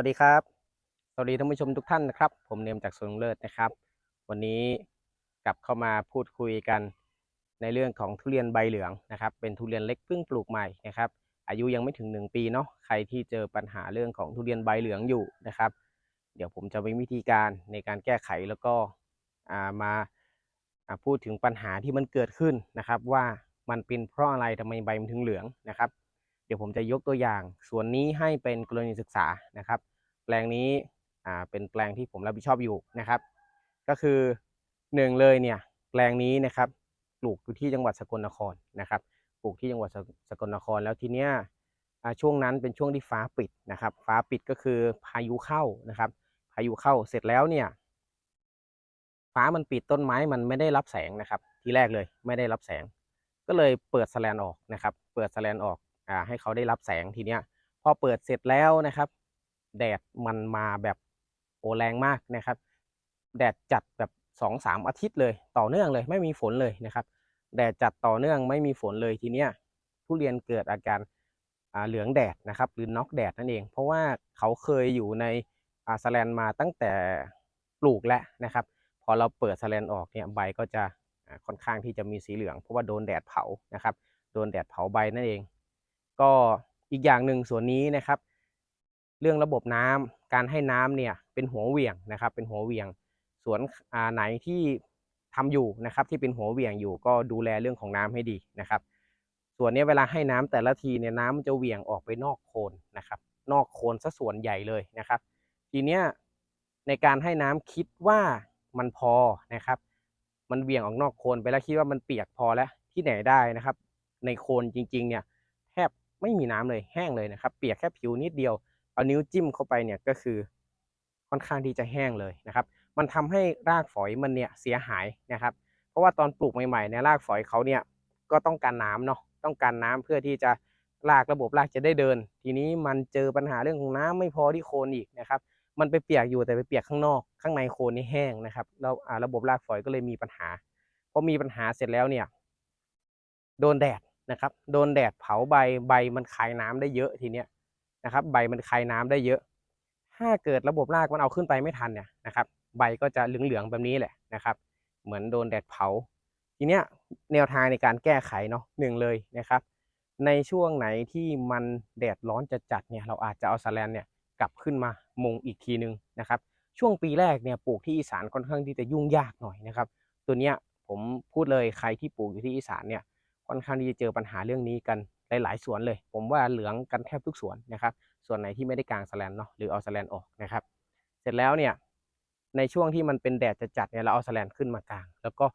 วัสดีครับ สวัสดีท่านผู้ชมทุกท่านนะครับ ผมเนมจากสวนเลิศนะครับ วันนี้กลับเข้ามาพูดคุยกันในเรื่องของทุเรียนใบเหลืองนะครับ เป็นทุเรียนเล็กเพิ่งปลูกใหม่นะครับ อายุยังไม่ถึง 1 ปีเนาะ ใครที่เจอปัญหาเรื่องของทุเรียนใบเหลืองอยู่นะครับ เดี๋ยวผมจะมีวิธีการในการแก้ไขแล้วก็ามาาพูดถึงปัญหาที่มันเกิดขึ้นนะครับ ว่ามันเป็นเพราะอะไรทำไมใบมันถึงเหลืองนะครับ เดี๋ยวผมจะยกตัวอย่างส่วนนี้ให้เป็นกรณีศึกษานะครับ แปลงนี้อ่าเป็นแปลงที่ผมรับผิดชอบอยู่นะครับ ก็คือหนึ่งเลยเนี่ยแปลงนี้นะครับปลูกอยู่ที่จังหวัดสกลนครนะครับ ปลูกที่จังหวัดสสกลนครแล้วทีเนี้ยช่วงนั้นเป็นช่วงที่ฟ้าปิดนะครับ ฟ้าปิดก็คือพายุเข้านะครับ พายุเข้าเสร็จแล้วเนี่ย ฟ้ามันปิดต้นไม้มันไม่ได้รับแสงนะครับ ทีแรกเลยไม่ได้รับแสง ก็เลยเปิดแสแลนออกนะครับ เปิดแสแลนออก อ่าให้เขาได้รับแสงทีเนี้ยพอเปิดเสร็จแล้วนะครับ แดดมันมาแบบโอแรงมากนะครับ แดดจัดแบบสองสามอาทิตย์เลยต่อเนื่องเลยไม่มีฝนเลยนะครับ แดดจัดต่อเนื่องไม่มีฝนเลยทีเนี้ยทุเรียนเกิดอาการอ่าเหลืองแดดนะครับหรือน็อกแดดนั่นเอง เพราะว่าเขาเคยอยู่ในอ่าสแลนมาตั้งแต่ปลูกแล้วนะครับ พอเราเปิดสแลนออกเนี่ยใบก็จะค่อนข้างที่จะมีสีเหลืองเพราะว่าโดนแดดเผานะครับ โดนแดดเผาใบนั่นเอง ก็อีกอย่างหนึ่งส่วนนี้นะครับ เรื่องระบบน้ำการให้น้ำเนี่ยเป็นหัวเวียงนะครับ เป็นหัวเวียง สวนอ่าไหนที่ทำอยู่นะครับ ที่เป็นหัวเวียงอยู่ก็ดูแลเรื่องของน้ำให้ดีนะครับ ส่วนนี้เวลาให้น้ำแต่ละทีเนี่ยน้ำมันจะเวียงออกไปนอกโคนนะครับ นอกโคนซะส่วนใหญ่เลยนะครับ ทีเนี้ยในการให้น้ำคิดว่ามันพอนะครับ มันเวียงออกนอกโคนไปแล้วคิดว่ามันเปียกพอแล้วที่ไหนได้นะครับ ในโคนจริง ๆ เนี่ย ไม่มีน้ำเลยแห้งเลยนะครับ เปียกแค่ผิวนิดเดียว เอานิ้วจิ้มเข้าไปเนี่ยก็คือค่อนข้างที่จะแห้งเลยนะครับ มันทำให้รากฝอยมันเนี่ยเสียหายนะครับ เพราะว่าตอนปลูกใหม่ๆเนี่ยรากฝอยเขาเนี่ยก็ต้องการน้ำเนาะต้องการน้ำเพื่อที่จะรากระบบรากจะได้เดิน ทีนี้มันเจอปัญหาเรื่องของน้ำไม่พอที่โคนอีกนะครับมันไปเปียกอยู่แต่ไปเปียกข้างนอก ข้างในโคนนี่แห้งนะครับแล้วอ่าระบบรากฝอยก็เลยมีปัญหาพอมีปัญหาเสร็จแล้วเนี่ย โดนแดด นะครับ โดนแดดเผาใบใบมันคายน้ำได้เยอะทีเนี้ยนะครับ ใบมันคายน้ำได้เยอะ ถ้าเกิดระบบรากมันเอาขึ้นไปไม่ทันเนี่ยนะครับ ใบก็จะเหลืองๆแบบนี้แหละนะครับ เหมือนโดนแดดเผา ทีเนี้ยแนวทางในการแก้ไขเนาะหนึ่งเลยนะครับ ในช่วงไหนที่มันแดดร้อนจัดๆเนี่ยเราอาจจะเอาสแลนเนี่ยกลับขึ้นมามุงอีกทีนึงนะครับช่วงปีแรกเนี่ยปลูกที่อีสานค่อนข้างที่จะยุ่งยากหน่อยนะครับ ตัวเนี้ยผมพูดเลยใครที่ปลูกอยู่ที่อีสานเนี่ย ค่อนข้างที่จะเจอปัญหาเรื่องนี้กันหลายๆสวนเลย ผมว่าเหลืองกันแทบทุกสวนนะครับ ส่วนไหนที่ไม่ได้กางสแลนเนาะหรือเอาสแลนออกนะครับ เสร็จแล้วเนี่ยในช่วงที่มันเป็นแดดจัดเนี่ยเราเอาสแลนขึ้นมากาง แล้วก็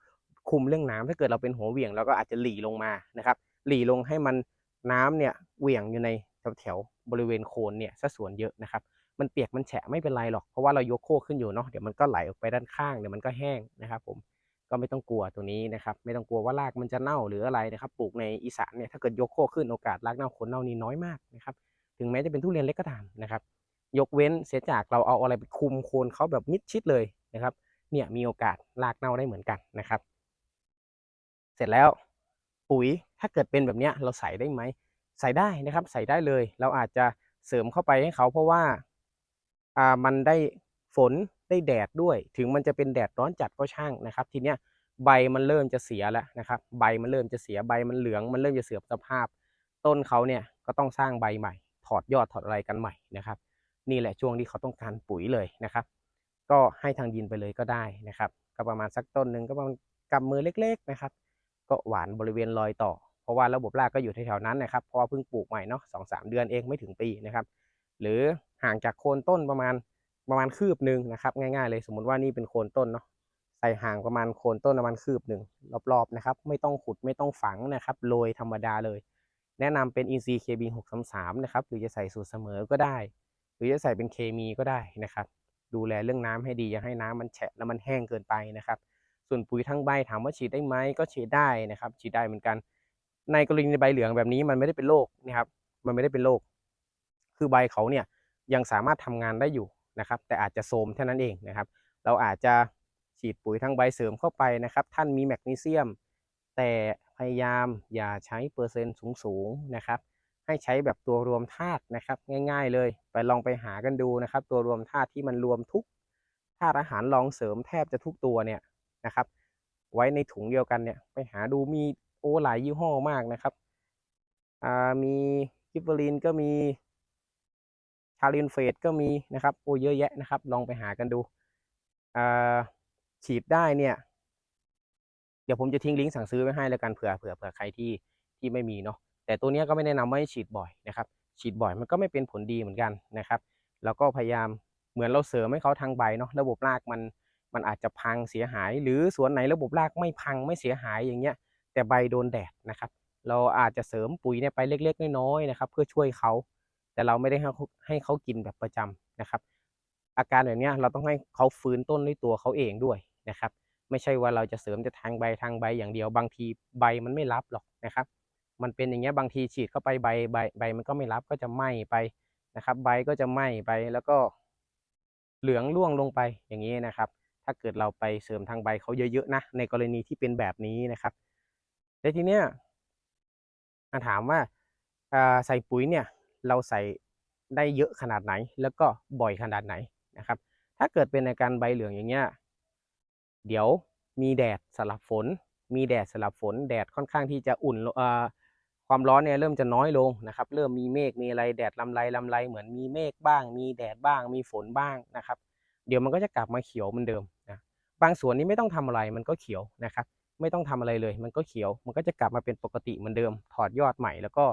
คุมเรื่องน้ำถ้าเกิดเราเป็นหัวเหวี่ยงเราก็อาจจะหลีลงมานะครับ หลีลงให้มันน้ำเนี่ยเหวี่ยงอยู่ในแถวๆบริเวณโคนเนี่ยซะส่วนเยอะนะครับมันเปียกมันแฉะไม่เป็นไรหรอกเพราะว่าเรายกโคกขึ้นอยู่เนาะเดี๋ยวมันก็ไหลออกไปด้านข้างเดี๋ยวมันก็แห้งนะครับผม ก็ไม่ต้องกลัวตัวนี้นะครับ ไม่ต้องกลัวว่ารากมันจะเน่าหรืออะไรนะครับ ปลูกในอีสานเนี่ยถ้าเกิดยกโคขึ้นโอกาสรากเน่าโคนเน่านี่น้อยมากนะครับ ถึงแม้จะเป็นทุเรียนเล็กก็ตามนะครับ ยกเว้นเสียจากเราเอาอะไรไปคุมโคนเขาแบบมิดชิดเลยนะครับ เนี่ยมีโอกาสรากเน่าได้เหมือนกันนะครับ เสร็จแล้วปุ๋ยถ้าเกิดเป็นแบบเนี้ยเราใส่ได้ไหมใส่ได้นะครับ ใส่ได้เลย เราอาจจะเสริมเข้าไปให้เขาเพราะว่าอ่ามันได้ ฝนได้แดดด้วย ถึงมันจะเป็นแดดร้อนจัดก็ช่างนะครับ ทีเนี้ยใบมันเริ่มจะเสียแล้วนะครับ ใบมันเริ่มจะเสียใบมันเหลือง มันเริ่มจะเสื่อมสภาพ ต้นเขาเนี่ยก็ต้องสร้างใบใหม่ ถอดยอดถอดอะไรกันใหม่นะครับ นี่แหละช่วงที่เขาต้องการปุ๋ยเลยนะครับ ก็ให้ทางดินไปเลยก็ได้นะครับ ก็ประมาณสักต้นหนึ่งก็ประมาณกำมือเล็ก ๆนะครับ ก็หวานบริเวณรอยต่อ เพราะว่าระบบรากก็อยู่แถวๆนั้นนะครับเพราะเพิ่งปลูกใหม่เนาะสองสามเดือนเองไม่ถึงปีนะครับ หรือห่างจากโคนต้นประมาณ ประมาณคืบหนึ่งนะครับ ง่ายๆเลยสมมุติว่านี่เป็นโคนต้นเนาะใส่ห่างประมาณโคนต้นประมาณคืบหนึ่งรอบๆนะครับ ไม่ต้องขุดไม่ต้องฝังนะครับโรยธรรมดาเลย แนะนำเป็นอินทรีเคบีหกสามสามนะครับหรือจะใส่สูตรเสมอก็ได้ หรือจะใส่เป็นเคมีก็ได้นะครับ ดูแลเรื่องน้ำให้ดีอย่าให้น้ำมันแฉะแล้วมันแห้งเกินไปนะครับ ส่วนปุ๋ยทั้งใบถามว่าฉีดได้ไหมก็ฉีดได้นะครับ ฉีดได้เหมือนกัน ในกรณีใบเหลืองแบบนี้มันไม่ได้เป็นโรคนะครับ มันไม่ได้เป็นโรคคือใบเขาเนี่ยยังสามารถทำงานได้อยู่ นะครับ แต่อาจจะโทมเท่านั้นเองนะครับ เราอาจจะฉีดปุ๋ยทั้งใบเสริมเข้าไปนะครับ ท่านมีแมกนีเซียม แต่พยายามอย่าใช้เปอร์เซ็นต์สูงๆนะครับ ให้ใช้แบบตัวรวมธาตุนะครับ ง่ายๆเลย ไปลองไปหากันดูนะครับ ตัวรวมธาตุที่มันรวมทุกธาตุอาหารรองเสริมแทบจะทุกตัวเนี่ยนะครับ ไว้ในถุงเดียวกันเนี่ยไปหาดูมีโอหลายยี่ห้อมากนะครับมีกิฟเฟอรีนก็มี ชาลินเฟสก็มีนะครับโอ้เยอะแยะนะครับ ลองไปหากันดูฉีดได้เนี่ย เดี๋ยวผมจะทิ้งลิงก์สั่งซื้อไว้ให้แล้วกันเผื่อเผื่อเผื่อใครที่ที่ไม่มีเนาะแต่ตัวนี้ก็ไม่แนะนำว่าให้ฉีดบ่อยนะครับ ฉีดบ่อยมันก็ไม่เป็นผลดีเหมือนกันนะครับ แล้วก็พยายามเหมือนเราเสริมให้เขาทางใบเนาะระบบรากมันมันอาจจะพังเสียหาย หรือสวนไหนระบบรากไม่พังไม่เสียหายอย่างเงี้ย แต่ใบโดนแดดนะครับ เราอาจจะเสริมปุ๋ยเนี่ยไปเล็ก ๆ น้อยๆนะครับ เพื่อช่วยเขา แต่เราไม่ได้ให้เขาให้เขากินแบบประจำนะครับ อาการแบบนี้เราต้องให้เขาฟื้นต้นด้วยตัวเขาเองด้วยนะครับ ไม่ใช่ว่าเราจะเสริมแต่ทางใบทางใบอย่างเดียว บางทีใบมันไม่รับหรอกนะครับ มันเป็นอย่างเงี้ยบางทีฉีดเข้าไปใบใบใบมันก็ไม่รับก็จะไหม้ไปนะครับ ใบก็จะไหม้ไปแล้วก็เหลืองร่วงลงไปอย่างนี้นะครับ ถ้าเกิดเราไปเสริมทางใบเขาเยอะๆนะในกรณีที่เป็นแบบนี้นะครับแต่ทีเนี้ยถามว่าใส่ปุ๋ยเนี่ย เราใส่ได้เยอะขนาดไหน แล้วก็บ่อยขนาดไหนนะครับ ถ้าเกิดเป็นอาการใบเหลืองอย่างเงี้ยเดี๋ยวมีแดดสลับฝน มีแดดสลับฝน แดดค่อนข้างที่จะอุ่นความร้อนเนี่ยเริ่มจะน้อยลงนะครับ เริ่มมีเมฆมีอะไรแดดลำไรลำไรเหมือนมีเมฆบ้าง มีแดดบ้าง มีฝนบ้างนะครับ เดี๋ยวมันก็จะกลับมาเขียวเหมือนเดิมนะบางสวนนี้ไม่ต้องทำอะไรมันก็เขียวนะครับ ไม่ต้องทำอะไรเลย มันก็เขียว มันก็จะกลับมาเป็นปกติเหมือนเดิม ถอดยอดใหม่ แล้วก็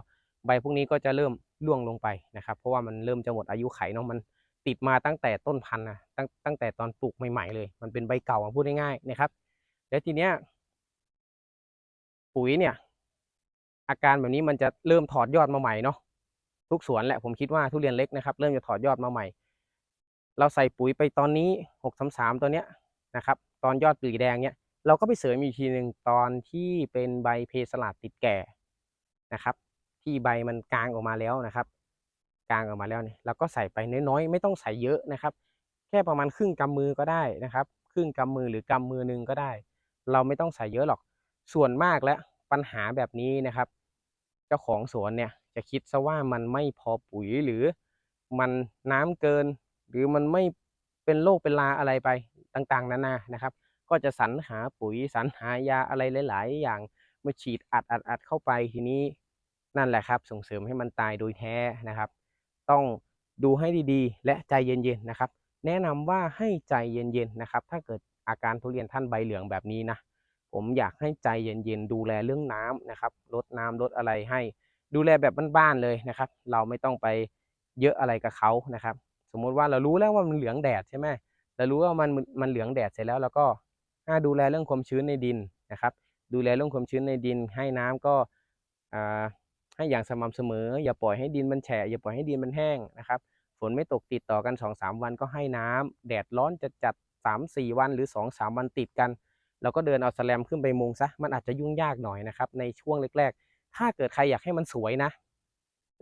ใบพวกนี้ก็จะเริ่ม ร่วงลงไปนะครับ เพราะว่ามันเริ่มจะหมดอายุไขเนาะมันติดมาตั้งแต่ต้นพันธุ์นะตั้งตั้งแต่ตอนปลูกใหม่ๆเลย มันเป็นใบเก่าพูดง่ายๆนะครับ แล้วทีเนี้ยปุ๋ยเนี่ย อาการแบบนี้มันจะเริ่มถอดยอดมาใหม่เนาะทุกสวนแหละผมคิดว่าทุเรียนเล็กนะครับ เริ่มจะถอดยอดมาใหม่ เราใส่ปุ๋ยไปตอนนี้หกสามสามตัวเนี้ยนะครับ ตอนยอดปลีแดงเนี้ยเราก็ไปเสริมอีกทีหนึ่งตอนที่เป็นใบเพสลัดติดแก่นะครับ ที่ใบมันกลางออกมาแล้วนะครับ กลางออกมาแล้วเนี่ยเราก็ใส่ไปน้อยๆ ไม่ต้องใส่เยอะนะครับ แค่ประมาณครึ่งกำมือก็ได้นะครับ ครึ่งกำมือหรือกำมือหนึ่งก็ได้ เราไม่ต้องใส่เยอะหรอก ส่วนมากแล้วปัญหาแบบนี้นะครับ เจ้าของสวนเนี่ยจะคิดซะว่ามันไม่พอปุ๋ยหรือมันน้ำเกิน หรือมันไม่เป็นโรคเป็นลาอะไรไปต่างๆ นานานะครับ ก็จะสรรหาปุ๋ยสรรหายาอะไรหลาย ๆ อย่างมาฉีดอัดอัดอัดเข้าไปทีนี้ นั่นแหละครับ ส่งเสริมให้มันตายโดยแท้นะครับ ต้องดูให้ดีๆ และใจเย็นๆนะครับ แนะนำว่าให้ใจเย็นๆนะครับ ถ้าเกิดอาการทุเรียนท่านใบเหลืองแบบนี้นะผมอยากให้ใจเย็นๆดูแลเรื่องน้ำนะครับลดน้ำลดอะไรให้ ดูแลแบบบ้านๆเลยนะครับ เราไม่ต้องไปเยอะอะไรกับเขานะครับ สมมุติว่าเรารู้แล้วว่ามันเหลืองแดดใช่ไหมเรารู้ว่ามันมันเหลืองแดดเสร็จแล้วเราก็ดูแลเรื่องความชื้นในดินนะครับ ดูแลเรื่องความชื้นในดิน ให้น้ำก็อ่า ให้อย่างสม่ำเสมอ อย่าปล่อยให้ดินมันแฉะอย่าปล่อยให้ดินมันแห้งนะครับ ฝนไม่ตกติดต่อกัน 2-3 วันก็ให้น้ำแดดร้อนจะจัด 3-4 วันหรือ 2-3 วันติดกันเราก็เดินเอาแสแลมขึ้นไปมุงซะมันอาจจะยุ่งยากหน่อยนะครับ ในช่วงแรกๆ ถ้าเกิดใครอยากให้มันสวยนะ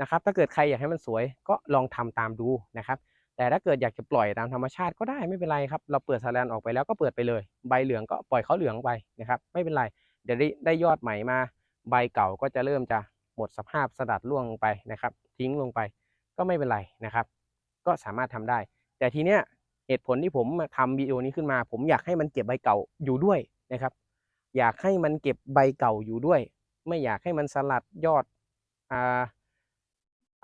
นะครับ ถ้าเกิดใครอยากให้มันสวยก็ลองทำตามดูนะครับ แต่ถ้าเกิดอยากจะปล่อยตามธรรมชาติก็ได้ไม่เป็นไรครับ เราเปิดแสแลนออกไปแล้วก็เปิดไปเลย ใบเหลืองก็ปล่อยเขาเหลืองไปนะครับ ไม่เป็นไร เดี๋ยวได้ยอดใหม่มา ใบเก่าก็จะเริ่มจะ หมดสภาพสดัดร่วงลงไปนะครับ ทิ้งลงไปก็ไม่เป็นไรนะครับ ก็สามารถทำได้ แต่ทีเนี้ยเหตุผลที่ผมมาทำวิดีโอนี้ขึ้นมา ผมอยากให้มันเก็บใบเก่าอยู่ด้วยนะครับ อยากให้มันเก็บใบเก่าอยู่ด้วย ไม่อยากให้มันสลัดยอดอ่า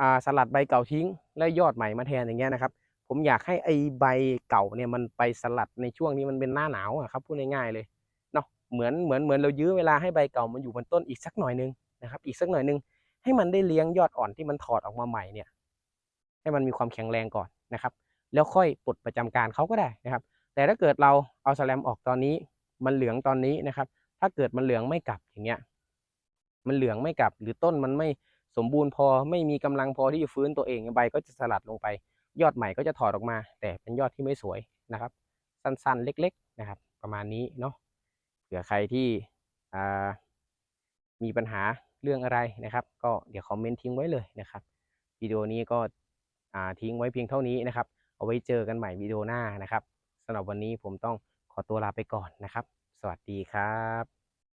อ่าสลัดใบเก่าทิ้ง แล้วยอดใหม่มาแทนอย่างเงี้ยนะครับ ผมอยากให้ไอใบเก่าเนี่ยมันไปสลัดในช่วงนี้มันเป็นหน้าหนาวอะครับพูดง่ายๆเลยเนาะเหมือนเหมือนเหมือนเรายื้อเวลาให้ใบเก่ามันอยู่บนต้นอีกสักหน่อยนึง นะครับ อีกสักหน่อยนึงให้มันได้เลี้ยงยอดอ่อนที่มันถอดออกมาใหม่เนี่ย ให้มันมีความแข็งแรงก่อนนะครับ แล้วค่อยปลดประจำการเขาก็ได้นะครับ แต่ถ้าเกิดเราเอาสแลมออกตอนนี้มันเหลืองตอนนี้นะครับ ถ้าเกิดมันเหลืองไม่กลับอย่างเงี้ย มันเหลืองไม่กลับ หรือต้นมันไม่สมบูรณ์พอไม่มีกำลังพอที่จะฟื้นตัวเองใบก็จะสลัดลงไป ยอดใหม่ก็จะถอดออกมา แต่เป็นยอดที่ไม่สวยนะครับ สั้นๆเล็ก ๆนะครับ ประมาณนี้เนาะเผื่อใครที่มีปัญหา เรื่องอะไรนะครับ ก็เดี๋ยวคอมเมนต์ทิ้งไว้เลยนะครับวิดีโอนี้ก็ทิ้งไว้เพียงเท่านี้นะครับ เอาไว้เจอกันใหม่วิดีโอหน้านะครับสำหรับวันนี้ผมต้องขอตัวลาไปก่อนนะครับ สวัสดีครับ